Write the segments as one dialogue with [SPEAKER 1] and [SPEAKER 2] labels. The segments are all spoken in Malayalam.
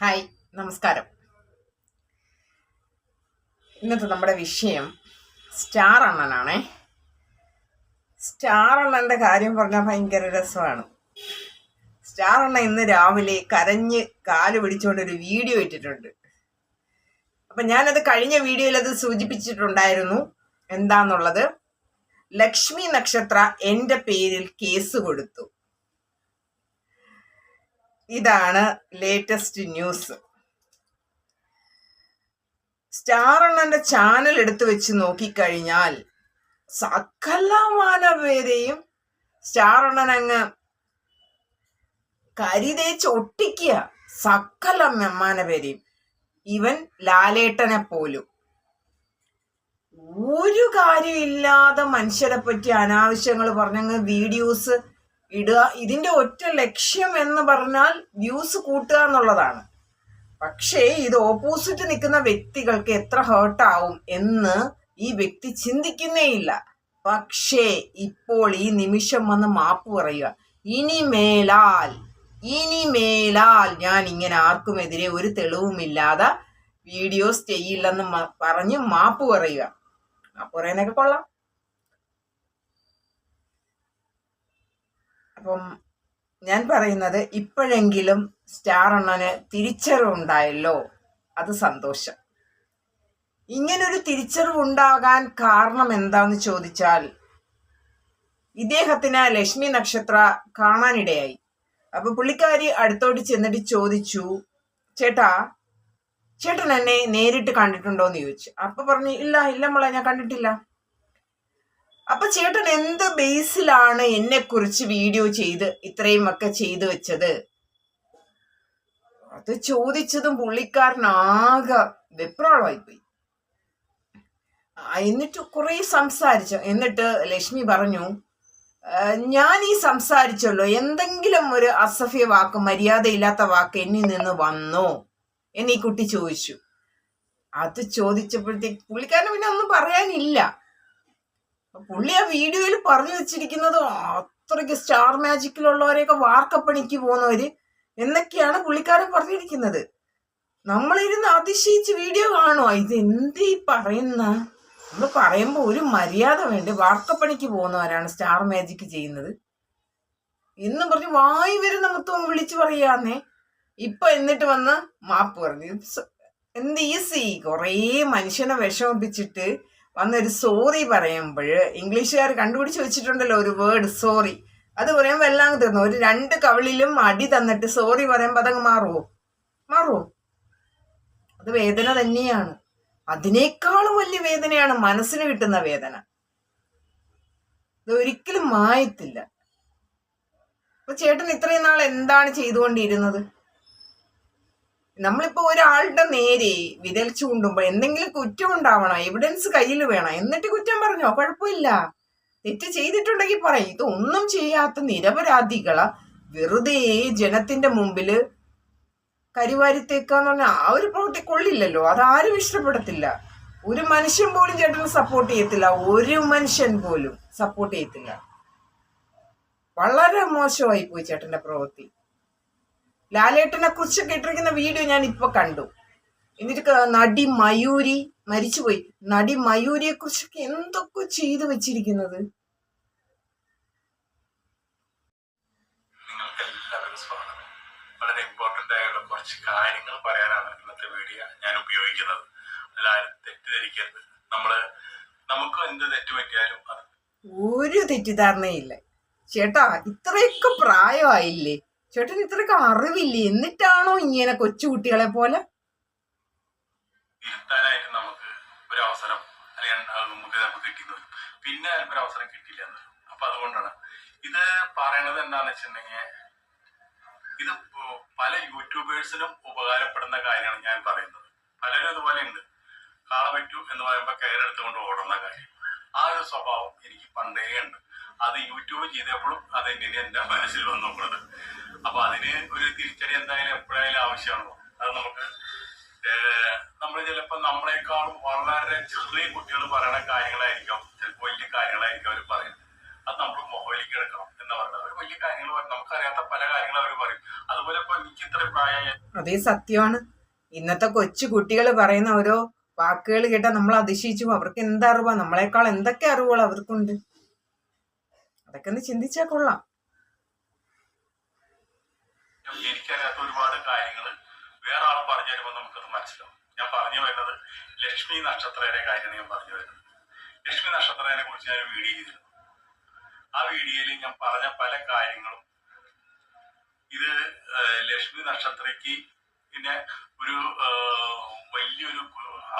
[SPEAKER 1] ഹായ് നമസ്കാരം. ഇന്നത്തെ നമ്മുടെ വിഷയം സ്റ്റാർ അണ്ണനാണേ. സ്റ്റാർ അണ്ണന്റെ കാര്യം പറഞ്ഞാൽ ഭയങ്കര രസമാണ്. സ്റ്റാർ അണ്ണ ഇന്ന് രാവിലെ കരഞ്ഞ് കാൽ പിടിച്ചുകൊണ്ട് ഒരു വീഡിയോ ഇട്ടിട്ടുണ്ട്. അപ്പം ഞാനത് കഴിഞ്ഞ വീഡിയോയിൽ അത് സൂചിപ്പിച്ചിട്ടുണ്ടായിരുന്നു. എന്താന്നുള്ളത്? ലക്ഷ്മി നക്ഷത്ര എന്റെ പേരിൽ കേസ് കൊടുത്തു. ഇതാണ് ലേറ്റസ്റ്റ് ന്യൂസ് സ്റ്റാർ അണ്ണന്റെ ചാനൽ എടുത്തു വെച്ച് നോക്കിക്കഴിഞ്ഞാൽ സകല മാനവേദയും സ്റ്റാർ അണ്ണൻ അങ്ങ് കരിതേച്ച് ഒട്ടിക്കുക. സകല മെമ്മാന പേരെയും. ഇവൻ ലാലേട്ടനെ പോലും. ഒരു കാര്യമില്ലാതെ മനുഷ്യരെ പറ്റി അനാവശ്യങ്ങൾ പറഞ്ഞങ്ങ് വീഡിയോസ് ഇടുക ഇതിന്റെ ഒറ്റ ലക്ഷ്യം എന്ന് പറഞ്ഞാൽ വ്യൂസ് കൂട്ടുക എന്നുള്ളതാണ്. പക്ഷേ ഇത് ഓപ്പോസിറ്റ് നിൽക്കുന്ന വ്യക്തികൾക്ക് എത്ര ഹേർട്ടാവും എന്ന് ഈ വ്യക്തി ചിന്തിക്കുന്നേയില്ല പക്ഷേ ഇപ്പോൾ ഈ നിമിഷം വന്ന് മാപ്പ് പറയുക. ഇനി മേലാൽ ഇനി മേലാൽ ഞാൻ ഇങ്ങനെ ആർക്കുമെതിരെ ഒരു തെളിവുമില്ലാതെ വീഡിയോസ് ചെയ്യില്ലെന്ന് പറഞ്ഞ് മാപ്പ് പറയുക. മാപ്പ് പറയാനൊക്കെ കൊള്ളാം. അപ്പം ഞാൻ പറയുന്നത് ഇപ്പോഴെങ്കിലും സ്റ്റാർ അണ്ണന് തിരിച്ചറിവുണ്ടായല്ലോ. അത് സന്തോഷം. ഇങ്ങനൊരു തിരിച്ചറിവുണ്ടാകാൻ കാരണം എന്താന്ന് ചോദിച്ചാൽ ഇദ്ദേഹത്തിന് ലക്ഷ്മി നക്ഷത്ര കാണാനിടയായി. അപ്പൊ പുള്ളിക്കാരി അടുത്തോട്ട് ചെന്നിട്ട് ചോദിച്ചു ചേട്ടാ ചേട്ടൻ എന്നെ നേരിട്ട് കണ്ടിട്ടുണ്ടോന്ന് ചോദിച്ചു. അപ്പൊ പറഞ്ഞു ഇല്ല ഇല്ല മോളെ ഞാൻ കണ്ടിട്ടില്ല. അപ്പൊ ചേട്ടൻ എന്ത് ബേസിലാണ് എന്നെ കുറിച്ച് വീഡിയോ ചെയ്ത് ഇത്രയും ഒക്കെ ചെയ്തു വെച്ചത്? അത് ചോദിച്ചതും പുള്ളിക്കാരനാകെ വിപ്രാളമായിപ്പോയി എന്നിട്ട് കുറെ സംസാരിച്ചു. എന്നിട്ട് ലക്ഷ്മി പറഞ്ഞു ഞാൻ ഈ സംസാരിച്ചല്ലോ. എന്തെങ്കിലും ഒരു അസഫ്യ വാക്ക് മര്യാദയില്ലാത്ത വാക്ക് എന്നിൽ നിന്ന് വന്നോ? എന്നീ കുട്ടി ചോദിച്ചു. അത് ചോദിച്ചപ്പോഴത്തേക്ക് പുള്ളിക്കാരന് പിന്നെ ഒന്നും പറയാനില്ല. പുള്ളി ആ വീഡിയോയിൽ പറഞ്ഞു വെച്ചിരിക്കുന്നത് അത്രയ്ക്ക് സ്റ്റാർ മാജിക്കിലുള്ളവരെയൊക്കെ വാർക്കപ്പണിക്ക് പോകുന്നവര് എന്നൊക്കെയാണ് പുള്ളിക്കാരൻ പറഞ്ഞിരിക്കുന്നത്. നമ്മളിരുന്ന് അതിശയിച്ച് വീഡിയോ കാണുമോ ഇത് എന്തീ പറയുന്ന? നമ്മൾ പറയുമ്പോൾ ഒരു മര്യാദ വേണ്ട? വാർക്കപ്പണിക്ക് പോകുന്നവരാണ് സ്റ്റാർ മാജിക് ചെയ്യുന്നത്. എന്ന് പറഞ്ഞ് വായി വരുന്ന മൊത്തം വിളിച്ചു പറയാന്നേ. ഇപ്പൊ എന്നിട്ട് വന്ന് മാപ്പ് പറഞ്ഞു. എന്ത് ഈസി? കുറേ മനുഷ്യനെ വിഷമിപ്പിച്ചിട്ട് വന്നൊരു സോറി പറയുമ്പോൾ ഇംഗ്ലീഷുകാർ കണ്ടുപിടിച്ച് വെച്ചിട്ടുണ്ടല്ലോ ഒരു വേർഡ് സോറി അത് പറയുമ്പോൾ എല്ലാം തീർന്നു. ഒരു രണ്ട് കവിളിലും അടി തന്നിട്ട് സോറി പറയുമ്പോൾ അതങ്ങ് മാറുമോ മാറുമോ അത് വേദന തന്നെയാണ്. അതിനേക്കാളും വലിയ വേദനയാണ് മനസ്സിന് കിട്ടുന്ന വേദന. ഇത് ഒരിക്കലും മായത്തില്ല. അപ്പൊ ചേട്ടൻ ഇത്രയും നാൾ എന്താണ് ചെയ്തുകൊണ്ടിരുന്നത്? നമ്മളിപ്പോ ഒരാളുടെ നേരെ വിരൽ കൊണ്ടുമ്പോ എന്തെങ്കിലും കുറ്റം ഉണ്ടാവണം? എവിഡൻസ് കയ്യിൽ വേണം? എന്നിട്ട് കുറ്റം പറഞ്ഞോ? കുഴപ്പമില്ല. തെറ്റ് ചെയ്തിട്ടുണ്ടെങ്കിൽ പറയും. ഇതൊന്നും ചെയ്യാത്ത നിരപരാധികളെ വെറുതെ ജനത്തിന്റെ മുമ്പിൽ കരിവാരിത്തേക്കാന്ന് പറഞ്ഞാൽ ആ ഒരു പ്രവൃത്തി കൊള്ളില്ലല്ലോ അതാരും ഇഷ്ടപ്പെടത്തില്ല. ഒരു മനുഷ്യൻ പോലും ചേട്ടന് സപ്പോർട്ട് ചെയ്യത്തില്ല. ഒരു മനുഷ്യൻ പോലും സപ്പോർട്ട് ചെയ്യത്തില്ല. വളരെ മോശമായി പോയി ചേട്ടന്റെ പ്രവൃത്തി. ലാലേട്ടനെ കുറിച്ചൊക്കെ ഇട്ടിരിക്കുന്ന വീഡിയോ ഞാൻ ഇപ്പൊ കണ്ടു. എന്നിട്ട് നടി മയൂരി മരിച്ചുപോയി. നടി മയൂരിയെ കുറിച്ചൊക്കെ എന്തൊക്കെ ചെയ്തു വെച്ചിരിക്കുന്നത്?
[SPEAKER 2] വളരെ ഇമ്പോർട്ടന്റ് ആയുള്ള കുറച്ച് കാര്യങ്ങൾ പറയാനാണ് ഇന്നത്തെ വീഡിയോ ഞാൻ ഉപയോഗിക്കുന്നത്. എല്ലാവരും തെറ്റിദ്ധരിക്കരുത്. നമ്മൾ നമുക്ക് എന്ത് തെറ്റ് പറ്റിയാലും
[SPEAKER 1] ഒരു തെറ്റിദ്ധാരണയില്ല. ചേട്ടാ ഇത്രയൊക്കെ പ്രായമായില്ലേ? ചേട്ടൻ ഇത്രയൊക്കെ അറിവില്ലേ? എന്നിട്ടാണോ ഇങ്ങനെ കൊച്ചുകുട്ടികളെ പോലെ?
[SPEAKER 2] നമുക്ക് ഒരു അവസരം അല്ലെങ്കിൽ നമുക്ക് പിന്നെ ഒരു അവസരം കിട്ടില്ല അപ്പൊ അതുകൊണ്ടാണ്. ഇത് പറയണത് എന്താന്ന് വെച്ചിട്ടുണ്ടെങ്കിൽ ഇത് പല യൂട്യൂബേഴ്സിനും ഉപകാരപ്പെടുന്ന കാര്യമാണ് ഞാൻ പറയുന്നത്. പലരും ഇതുപോലെ ഉണ്ട്. കാള പറ്റൂ എന്ന് പറയുമ്പോൾ കയറെടുത്തുകൊണ്ട് ഓടുന്ന കാര്യം. ആ ഒരു സ്വഭാവം എനിക്ക് പണ്ടേ ഉണ്ട്. അത് യൂട്യൂബ് ചെയ്തപ്പോഴും അത് എന്റെ മനസ്സിൽ വന്നു നോക്കുന്നത്. അപ്പൊ അതിന് ഒരു തിരിച്ചടി എന്തായാലും എപ്പോഴായാലും ആവശ്യമാണല്ലോ അത് നമുക്ക് നമ്മൾ ചിലപ്പോൾ നമ്മളെക്കാളും വളരെ ചെറിയ കുട്ടികൾ പറയുന്ന കാര്യങ്ങളായിരിക്കും ചിലപ്പോൾ വലിയ കാര്യങ്ങളായിരിക്കും അവർ പറയുന്നത് അത് നമ്മൾ മുഖവിലേക്ക് എടുക്കണം എന്ന് പറയുന്നത്. അവർ വലിയ കാര്യങ്ങൾ പറയും. നമുക്കറിയാത്ത പല കാര്യങ്ങളും അവർ പറയും. അതുപോലെ ഇപ്പൊ എനിക്ക് ഇത്ര പ്രായമായ
[SPEAKER 1] അതേ സത്യമാണ്. ഇന്നത്തെ കൊച്ചു കുട്ടികൾ പറയുന്ന ഓരോ വാക്കുകൾ കേട്ടാൽ നമ്മൾ അതിശയിച്ചു അവർക്ക് എന്താ അറിവാ? നമ്മളെക്കാൾ എന്തൊക്കെ അറിവുകൾ അവർക്കുണ്ട്? അതൊക്കെ ഒന്ന് ചിന്തിച്ചാൽ കൊള്ളാം.
[SPEAKER 2] എനിക്കറിയാത്ത ഒരുപാട് കാര്യങ്ങൾ വേറെ ആൾ പറഞ്ഞു തരുമ്പോൾ നമുക്കത് മനസ്സിലാവും. ഞാൻ പറഞ്ഞു വരുന്നത് ലക്ഷ്മി നക്ഷത്രയുടെ കാര്യമാണ് ഞാൻ പറഞ്ഞു വരുന്നത്. ലക്ഷ്മി നക്ഷത്രനെ കുറിച്ച് ഞാൻ വീഡിയോ ചെയ്തിരുന്നു. ആ വീഡിയോയിൽ ഞാൻ പറഞ്ഞ പല കാര്യങ്ങളും ഇത് ലക്ഷ്മി നക്ഷത്രയ്ക്ക് പിന്നെ ഒരു വലിയൊരു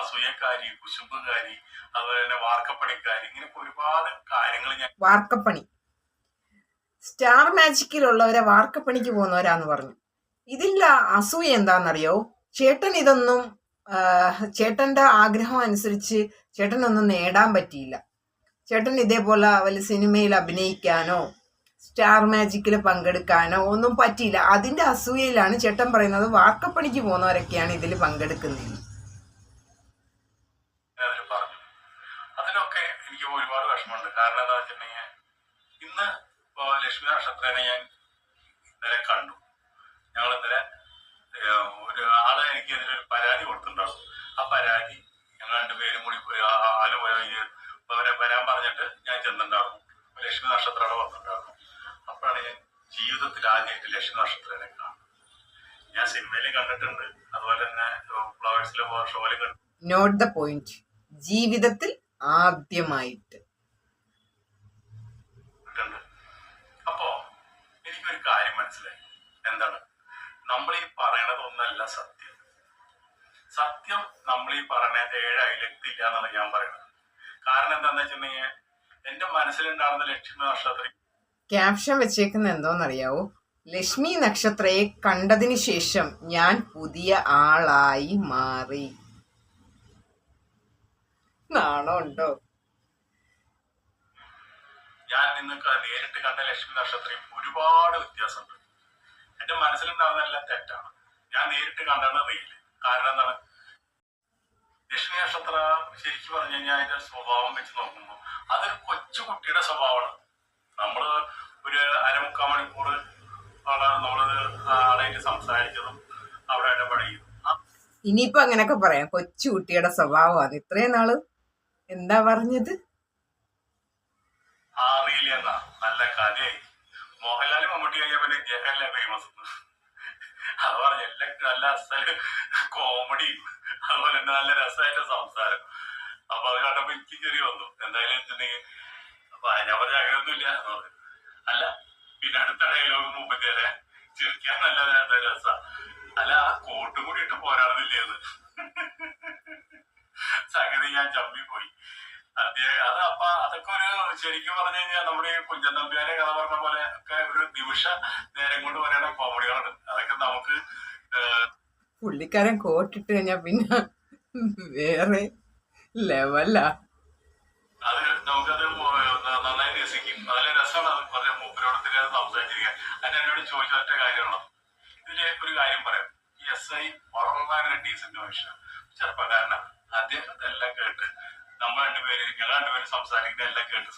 [SPEAKER 2] അസൂയക്കാരി കുശുമ്പുകാരി അതുപോലെ തന്നെ വാർക്കപ്പണിക്കാരി ഇങ്ങനെ ഒരുപാട് കാര്യങ്ങൾ ഞാൻ
[SPEAKER 1] വാർക്കപ്പണി. സ്റ്റാർ മാജിക്കിലുള്ളവരെ വാർക്കപ്പണിക്ക് പോകുന്നവരാന്ന് പറഞ്ഞു. ഇതില്ല അസൂയ എന്താണെന്നറിയോ ചേട്ടൻ ഇതൊന്നും ചേട്ടന്റെ ആഗ്രഹം അനുസരിച്ച് ചേട്ടനൊന്നും നേടാൻ പറ്റിയില്ല. ചേട്ടൻ ഇതേപോലെ വല്ല സിനിമയിൽ അഭിനയിക്കാനോ സ്റ്റാർ മാജിക്കിൽ പങ്കെടുക്കാനോ ഒന്നും പറ്റിയില്ല. അതിന്റെ അസൂയയിലാണ് ചേട്ടൻ പറയുന്നത് വാർക്കപ്പണിക്ക് പോകുന്നവരൊക്കെയാണ് ഇതിൽ പങ്കെടുക്കുന്നത്
[SPEAKER 2] അതിൽ പറഞ്ഞു അതിലൊക്കെ എനിക്ക് ഒരുപാട് വിഷമമുണ്ട് കാരണം എന്താ വെച്ചിട്ടുണ്ടെങ്കിൽ ഇന്ന് ഇപ്പോ ലക്ഷ്മി നക്ഷത്രേനെ ഞാൻ ഇന്നലെ കണ്ടു. ഞങ്ങൾ ഇന്നലെ ഒരു ആൾ എനിക്ക് ഇതിലൊരു പരാതി കൊടുത്തിട്ടുണ്ടാവും ആ പരാതി ഞങ്ങൾ രണ്ടുപേരും കൂടി ആൽ അവരെ വരാൻ പറഞ്ഞിട്ട് ഞാൻ ചെന്നിട്ടുണ്ടായിരുന്നു. ലക്ഷ്മി നക്ഷത്രം അവിടെ വന്നിട്ടുണ്ടായിരുന്നു. അപ്പോഴാണ് ഞാൻ ജീവിതത്തിൽ ആദ്യമായിട്ട് ലക്ഷ്മി നക്ഷത്രേനെ കാണുന്നത്. ഞാൻ സിനിമയിലും കണ്ടിട്ടുണ്ട്. അതുപോലെ തന്നെ ഫ്ലവേഴ്സിലെ ഷോയിലും കണ്ടു
[SPEAKER 1] നോട്ട് ദ പോയിന്റ്. ജീവിതത്തിൽ ആദ്യമായിട്ട്
[SPEAKER 2] ഉണ്ട് അപ്പോ എനിക്കൊരു കാര്യം മനസ്സിലായി. എന്താണ്? നമ്മൾ ഈ പറയണത് ഒന്നല്ല സത്യം. സത്യം നമ്മൾ ഈ പറയണത് ഏഴ് അയിലെത്തില്ല എന്നാണ് ഞാൻ പറയുന്നത് കാരണം എന്താന്ന് വെച്ചിട്ടുണ്ടെങ്കിൽ എന്റെ മനസ്സിലുണ്ടാകുന്ന ലക്ഷ്മി നക്ഷത്രം
[SPEAKER 1] ക്യാപ്ഷൻ വെച്ചേക്കുന്ന എന്തോന്നറിയാവോ? ലക്ഷ്മി നക്ഷത്രയെ കണ്ടതിന് ശേഷം ഞാൻ പുതിയ ആളായി മാറി. നാണോ ഉണ്ടോ
[SPEAKER 2] ഞാൻ നിങ്ങൾക്ക് നേരിട്ട് കണ്ട ലക്ഷ്മി നക്ഷത്രയും ഒരുപാട് വ്യത്യാസമുണ്ട്. എന്റെ മനസ്സിലുണ്ടാവുന്നതെല്ലാം തെറ്റാണ്. ഞാൻ നേരിട്ട് കണ്ടാണ് റിയൽ കാരണം എന്താണ്? ലക്ഷ്മി നക്ഷത്ര ശരിക്കും പറഞ്ഞു കഴിഞ്ഞാൽ അതിന്റെ സ്വഭാവം വെച്ച് നോക്കുമ്പോൾ അതൊരു കൊച്ചു കുട്ടിയുടെ സ്വഭാവമാണ്. നമ്മൾ ഒരു അരമുക്കാൽ മണിക്കൂർ നമ്മളത് ആളായിട്ട് സംസാരിച്ചതും അവിടെ ഇടപെടുകയും ആ
[SPEAKER 1] ഇനിയിപ്പോ അങ്ങനെയൊക്കെ പറയാം. കൊച്ചു കുട്ടിയുടെ സ്വഭാവമാണ് ഇത്രയും നാൾ എന്താ പറഞ്ഞത്?
[SPEAKER 2] അറിയില്ല എന്നാ നല്ല കഥയായി മോഹൻലാൽ മമ്മൂട്ടി കഴിഞ്ഞ പിന്നെ ജയഹല്ലേ ഫേമസ് അത് നല്ല അസൽ കോമഡിയും അതുപോലെ തന്നെ നല്ല രസമായിട്ട് സംസാരം. അപ്പൊ അത് കണ്ടപ്പോ എനിക്ക് ചെറിയ വന്നു. എന്തായാലും വെച്ചിട്ടുണ്ടെങ്കിൽ അപ്പൊ ഞാൻ പറഞ്ഞ അങ്ങനെയൊന്നുമില്ല അല്ല പിന്നെ അടുത്ത ഡയലോഗ് മുമ്പ് ചിരിക്കാൻ നല്ല രസ. അല്ല ആ കോട്ടും കൂടി ഇട്ട് പോരാടുന്നില്ലേന്ന് സംഗതി ഞാൻ ചമ്മിപ്പോയി പോയി. അതെ അപ്പൊ അതൊക്കെ ഒരു ശരിക്കും പറഞ്ഞു കഴിഞ്ഞാൽ നമ്മുടെ ഈ കുഞ്ചൻ നമ്പ്യാരെ കഥ പറഞ്ഞ പോലെ ഒക്കെ ഒരു നിമിഷ നേരം കൊണ്ട് പറയുന്ന കോമഡികളുണ്ട് അതൊക്കെ നമുക്ക്
[SPEAKER 1] പുള്ളിക്കാരൻ കോട്ടിട്ട് കഴിഞ്ഞാ പിന്നെ വേറെ ലെവലാ
[SPEAKER 2] അത് നമുക്കത് മോ- ന- നന്നായി രസിക്കും. നല്ല രസമാണ് അത് പറഞ്ഞ ഒറ്റ കാര്യമുള്ളൂ ഒരു കാര്യം കേട്ട് നമ്മൾ എല്ലാം കേട്ട്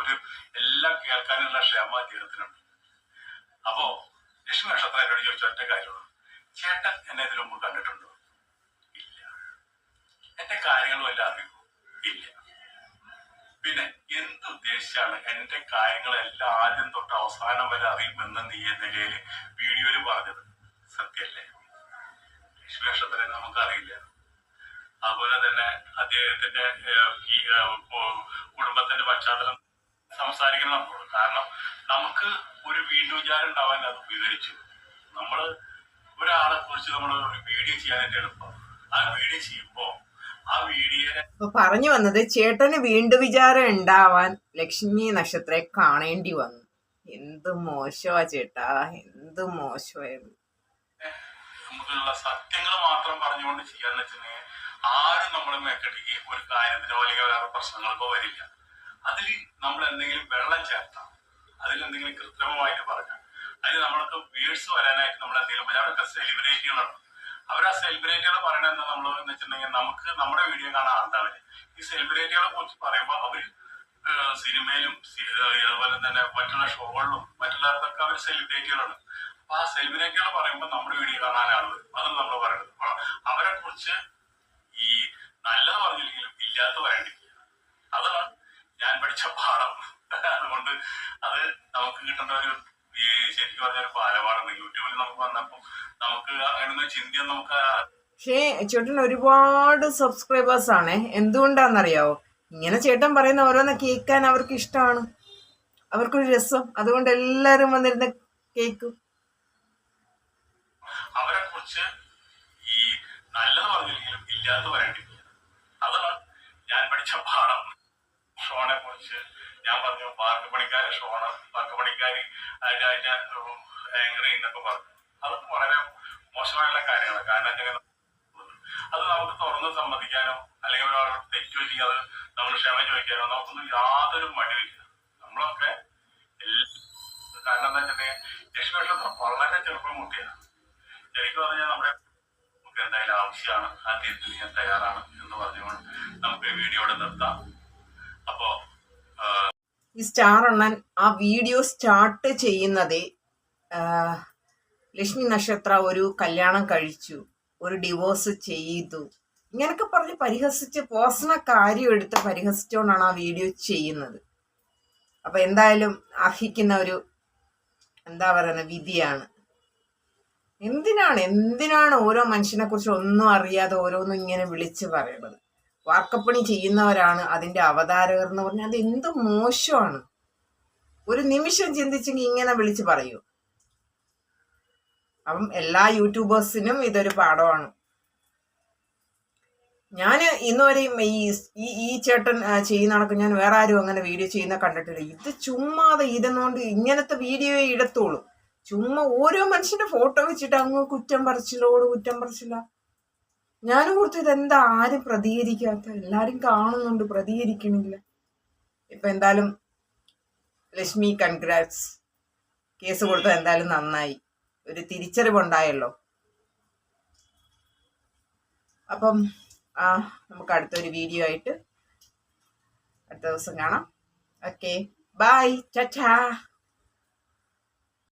[SPEAKER 2] ഒരു എല്ലാം കേൾക്കാനുള്ള അപ്പോ ലക്ഷ്മി നക്ഷത്രം എന്നോട് ചോദിച്ച ഒറ്റ കാര്യമുള്ളൂ ചേട്ടൻ എന്നെ ഇതിനു മുമ്പ് കണ്ടിട്ടുണ്ടോ? ഇല്ല. എന്റെ കാര്യങ്ങളും എല്ലാം അറിയുമോ? ഇല്ല. പിന്നെ എന്ത് ഉദ്ദേശിച്ചാണ് എന്റെ കാര്യങ്ങളെല്ലാം ആദ്യം തൊട്ട് അവസാനം വരെ അറിയുമെന്ന് നീ എന്ന നിലയിൽ വീഡിയോയിൽ പറഞ്ഞത്? സത്യല്ലേ വിശ്വേഷത്തിനെ നമുക്കറിയില്ല. അതുപോലെ തന്നെ അദ്ദേഹത്തിന്റെ ഈ കുടുംബത്തിന്റെ പശ്ചാത്തലം സംസാരിക്കണം നമ്മളോട് കാരണം നമുക്ക് ഒരു വീണ്ടുവിചാരം ഉണ്ടാവാൻ അത് വിവരിച്ചു നമ്മൾ ഒരാളെ കുറിച്ച് നമ്മൾ ഒരു വീഡിയോ ചെയ്യാനായിട്ട് എളുപ്പം ആ വീഡിയോ ചെയ്യുമ്പോ ആ വീഡിയോനെ
[SPEAKER 1] അപ്പൊ പറഞ്ഞു വന്നത് ചേട്ടന് വീണ്ടും വിചാരം ഉണ്ടാവാൻ ലക്ഷ്മി നക്ഷത്രയെ കാണേണ്ടി വന്നു. എന്ത് മോശമാ ചേട്ടാ എന്ത് മോശമായിരുന്നു.
[SPEAKER 2] നമുക്കുള്ള സത്യങ്ങൾ മാത്രം പറഞ്ഞുകൊണ്ട് ചെയ്യാന്ന് വെച്ചിട്ടുണ്ടെങ്കിൽ ആരും നമ്മളെ മേക്കട്ടിക്ക് ഒരു കാര്യത്തിനോ അല്ലെങ്കിൽ വേറെ പ്രശ്നങ്ങൾക്കോ വരില്ല. അതിൽ നമ്മൾ എന്തെങ്കിലും വെള്ളം ചേർത്താം അതിൽ എന്തെങ്കിലും കൃത്രിമമായിട്ട് പറഞ്ഞാൽ അതിൽ നമ്മൾക്ക് വീഴ്സ് വരാനായിട്ട് നമ്മൾ എന്തെങ്കിലും പറ്റും അവരൊക്കെ സെലിബ്രിറ്റികളാണ് അവർ ആ സെലിബ്രിറ്റികൾ പറയണത് നമ്മൾ എന്ന് വെച്ചിട്ടുണ്ടെങ്കിൽ നമുക്ക് നമ്മുടെ വീഡിയോ കാണാൻ ആളുണ്ടാവില്ല ഈ സെലിബ്രിറ്റികളെ കുറിച്ച് പറയുമ്പോൾ അവർ സിനിമയിലും അതുപോലെ തന്നെ മറ്റുള്ള ഷോകളിലും മറ്റുള്ളവർക്കൊക്കെ അവർ സെലിബ്രിറ്റികളാണ് അപ്പൊ ആ സെലിബ്രിറ്റികൾ പറയുമ്പോൾ നമ്മുടെ വീഡിയോ കാണാൻ അതാണ് നമ്മൾ പറയുന്നത്. അവരെ കുറിച്ച് ഈ നല്ലത് പറഞ്ഞില്ലെങ്കിലും ഇല്ലാത്ത പറയണ്ടിരിക്കുക അതാണ് ഞാൻ പഠിച്ച പാഠം. അതുകൊണ്ട് അത് നമുക്ക് കിട്ടേണ്ട ഒരു ശരിക്കും പറഞ്ഞ ഒരു ബാലപാഠമാണ് യൂട്യൂബിൽ നമുക്ക് വന്നപ്പോൾ നമുക്ക് അങ്ങനെ ചിന്തയൊന്നും നമുക്ക്
[SPEAKER 1] പക്ഷേ ചേട്ടൻ ഒരുപാട് സബ്സ്ക്രൈബേഴ്സ് ആണ്. എന്തുകൊണ്ടാണെന്നറിയാവോ? ഇങ്ങനെ ചേട്ടൻ പറയുന്ന ഓരോന്ന് കേൾക്കാൻ അവർക്ക് ഇഷ്ടമാണ്. അവർക്കൊരു രസം. അതുകൊണ്ട് എല്ലാവരും വന്നിരുന്ന് കേൾക്കും.
[SPEAKER 2] അവരെ കുറിച്ച് ഈ നല്ലത് പറഞ്ഞില്ലെങ്കിലും പറയേണ്ടി വരും. അതാണ് ഞാൻ പഠിച്ച പാഠം. ഷോണെ കുറിച്ച് ഞാൻ പറഞ്ഞു പാർക്ക് പണിക്കാരെ ഷോണ പാർക്ക് പണിക്കാരി അതിന്റെ അതിന്റെ ആങ്കർ എന്നൊക്കെ പറഞ്ഞു. അതൊക്കെ വളരെ മോശമായുള്ള കാര്യങ്ങളാണ്. കാരണം വെച്ചാൽ അത് നമുക്ക് തുറന്ന് സമ്മതിക്കാനോ അല്ലെങ്കിൽ ഒരാളോട് തെറ്റു പറ്റി അത് നമ്മൾ ക്ഷമ ചോദിക്കാനോ നമുക്കൊന്നും യാതൊരു മടിയില്ല നമ്മളൊക്കെ എല്ലാ- കാരണം എന്താ വെച്ചിട്ടുണ്ടെങ്കിൽ ലക്ഷ്മി നക്ഷത്രം വളരെ ചെറുപ്പം കുട്ടിയാണ്. ശരിക്കും പറഞ്ഞാൽ നമ്മുടെ നമുക്ക് എന്തായാലും ആവശ്യമാണ്. ആ തീർത്തിൽ ഞാൻ തയ്യാറാണ് എന്ന് പറഞ്ഞുകൊണ്ട് നമുക്ക് ഈ വീഡിയോയുടെ നിർത്താം.
[SPEAKER 1] ഈ സ്റ്റാർ അണ്ണൻ ആ വീഡിയോ സ്റ്റാർട്ട് ചെയ്യുന്നത് ലക്ഷ്മി നക്ഷത്ര ഒരു കല്യാണം കഴിച്ചു ഒരു ഡിവോഴ്സ് ചെയ്തു. ഇങ്ങനൊക്കെ പറഞ്ഞ് പരിഹസിച്ച് പേഴ്സണൽ കാര്യം എടുത്ത് പരിഹസിച്ചുകൊണ്ടാണ് ആ വീഡിയോ ചെയ്യുന്നത്. അപ്പൊ എന്തായാലും അർഹിക്കുന്ന ഒരു എന്താ പറയുന്ന വിധിയാണ്. എന്തിനാണ് എന്തിനാണ് ഓരോ മനുഷ്യനെ കുറിച്ച് ഒന്നും അറിയാതെ ഓരോന്നും ഇങ്ങനെ വിളിച്ച് പറയണത്? വാർക്കപ്പണി ചെയ്യുന്നവരാണ് അതിന്റെ അവതാരകർ എന്ന് പറഞ്ഞാൽ അത് എന്ത് മോശമാണ്. ഒരു നിമിഷം ചിന്തിച്ചെങ്കിൽ ഇങ്ങനെ വിളിച്ച് പറയൂ. അപ്പം എല്ലാ യൂട്യൂബേഴ്സിനും ഇതൊരു പാഠമാണ്. ഞാൻ ഇന്നുവരെയും ഈ ഈ ചേട്ടൻ ചെയ്യുന്ന ഞാൻ വേറെ ആരും അങ്ങനെ വീഡിയോ ചെയ്യുന്ന കണ്ടിട്ടില്ല. ഇത് ചുമ്മാതെ ഇതെന്നുകൊണ്ട് ഇങ്ങനത്തെ വീഡിയോ ഇടത്തോളൂ. ചുമ്മാ ഓരോ മനുഷ്യന്റെ ഫോട്ടോ വെച്ചിട്ട് അങ്ങ് കുറ്റം പറിച്ചിലോട് കുറ്റം പറിച്ചില്ല ഞാനും കൊടുത്തു ഇതെന്താ? ആരും പ്രതികരിക്കാത്ത എല്ലാരും കാണുന്നുണ്ട് പ്രതികരിക്കണില്ല ഇപ്പൊ എന്തായാലും ലക്ഷ്മി കൺഗ്രാറ്റ്സ് കേസ് കൊടുത്ത എന്തായാലും നന്നായി. ഒരു തിരിച്ചറിവുണ്ടായല്ലോ അപ്പം ആ നമുക്ക് അടുത്തൊരു വീഡിയോ ആയിട്ട് അടുത്ത ദിവസം കാണാം. ഓക്കെ ബൈ ചാ